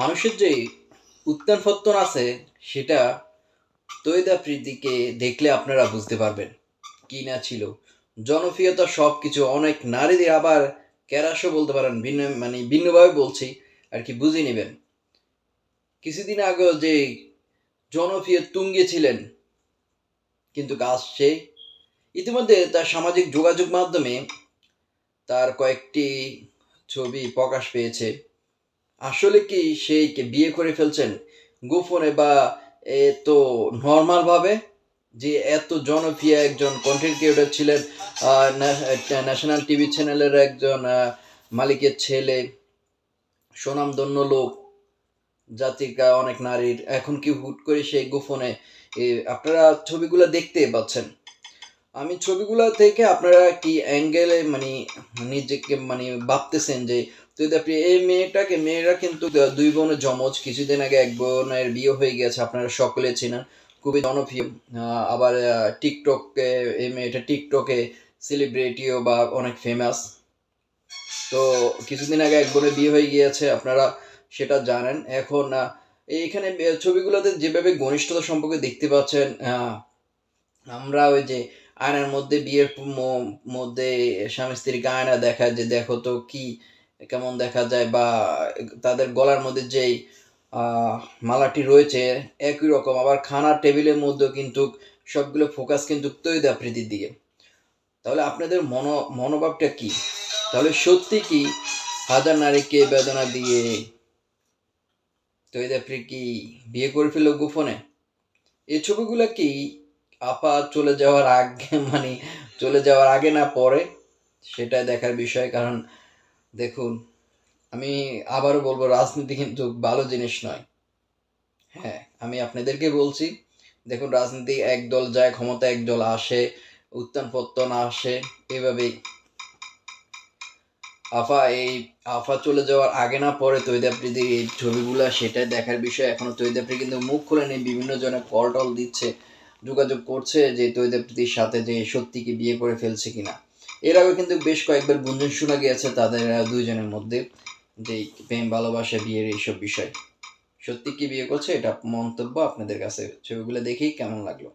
মানুষের যে উত্থান পত্তন আছে, সেটা তৈদা প্রীতিকে দেখলে আপনারা বুঝতে পারবেন কি না ছিল। জনপ্রিয়তা সব কিছু অনেক নারীদের আবার ক্যারাসও বলতে পারেন, ভিন্ন মানে ভিন্নভাবে বলছি, আর কি বুঝে নেবেন। কিছুদিন আগেও যে জনপ্রিয় তুঙ্গে ছিলেন, কিন্তু আসছে ইতিমধ্যে তার সামাজিক যোগাযোগ মাধ্যমে তার কয়েকটি ছবি প্রকাশ পেয়েছে। আসলে কি সেই বিয়ে করে ফেলছেন? গোপনে বা এত নর্মাল ভাবে? যে এত জনপ্রিয় একজন কন্টেন্ট ক্রিয়েটর ছিলেন ন্যাশনাল টিভি চ্যানেলের একজন মালিকের ছেলে, সুনামধন্য লোক, জাতিকা, অনেক নারীর, এখন কি হুট করে সেই গোপনে আপনারা ছবিগুলো দেখতে পাচ্ছেন? আমি ছবিগুলো থেকে আপনারা কি অ্যাঙ্গেলে মানে নিজেকে মানে ভাবতেছেন যে যদি আপনি এই মেয়েটাকে, মেয়েরা কিন্তু দুই বোনের জমজ কিছুদিন আগে এক বোনের বিয়ে হয়ে গেছে, আপনারা সকলে চেনেন। খুবই জনপ্রিয়। আবার টিকটকে, এই মেয়েটা টিকটকে সেলিব্রিটিও বা অনেক ফেমাস তো কিছুদিন আগে এক বোনের বিয়ে হয়ে গিয়েছে, আপনারা সেটা জানেন। এখন এইখানে ছবিগুলোতে যেভাবে ঘনিষ্ঠতা সম্পর্কে দেখতে পাচ্ছেন আমরা ওই যে আয়নার মধ্যে বিয়ের মধ্যে স্বামী স্ত্রীকে আয়না দেখায় যে দেখো তো কি কেমন দেখা যায় বা তাদের গলার মধ্যে যেই মালাটি রয়েছে একই রকম। আবার খানার টেবিলের মধ্যেও কিন্তু সবগুলো ফোকাস কিন্তু তৈরি প্রীতির দিকে। তাহলে আপনাদের মনো, মনোভাবটা কি? তাহলে সত্যি কি হাজার নারীকে বেদনা দিয়ে তৈরি কি বিয়ে করে ফেলল গোপনে? এই ছবিগুলো কি আপা চলে যাওয়ার আগে মানে চলে যাওয়ার আগে না পরে সেটা দেখার বিষয়। কারণ দেখুন, আমি আবারও বলব, রাজনীতি কিন্তু ভালো জিনিস নয়। হ্যাঁ আমি আপনাদেরকে বলছি, দেখুন, রাজনীতি এক দল যায়, ক্ষমতা এক দল আসে, উত্থান পত্তন আসে, এভাবেই। আফা এই আফা চলে যাওয়ার আগে না পরে তৈদাপ্রীতির এই ছবিগুলো সেটা দেখার বিষয়। এখনও তৈদাপ্রী কিন্তু মুখ খুলেনি বিভিন্ন জনে কল টল দিচ্ছে। যোগাযোগ করছে যে তৈদাপ্রীতির সাথে যে সত্যি কি বিয়ে করে ফেলছে কিনা। এর আগে কিন্তু বেশ কয়েকবার গুঞ্জন শোনা গিয়েছে তাদের দুইজনের মধ্যে যে প্রেম, ভালোবাসা, বিয়ের এইসব বিষয়। সত্যি কি বিয়ে করছে এটা মন্তব্য আপনাদের কাছে। ছবিগুলো দেখেই কেমন লাগল?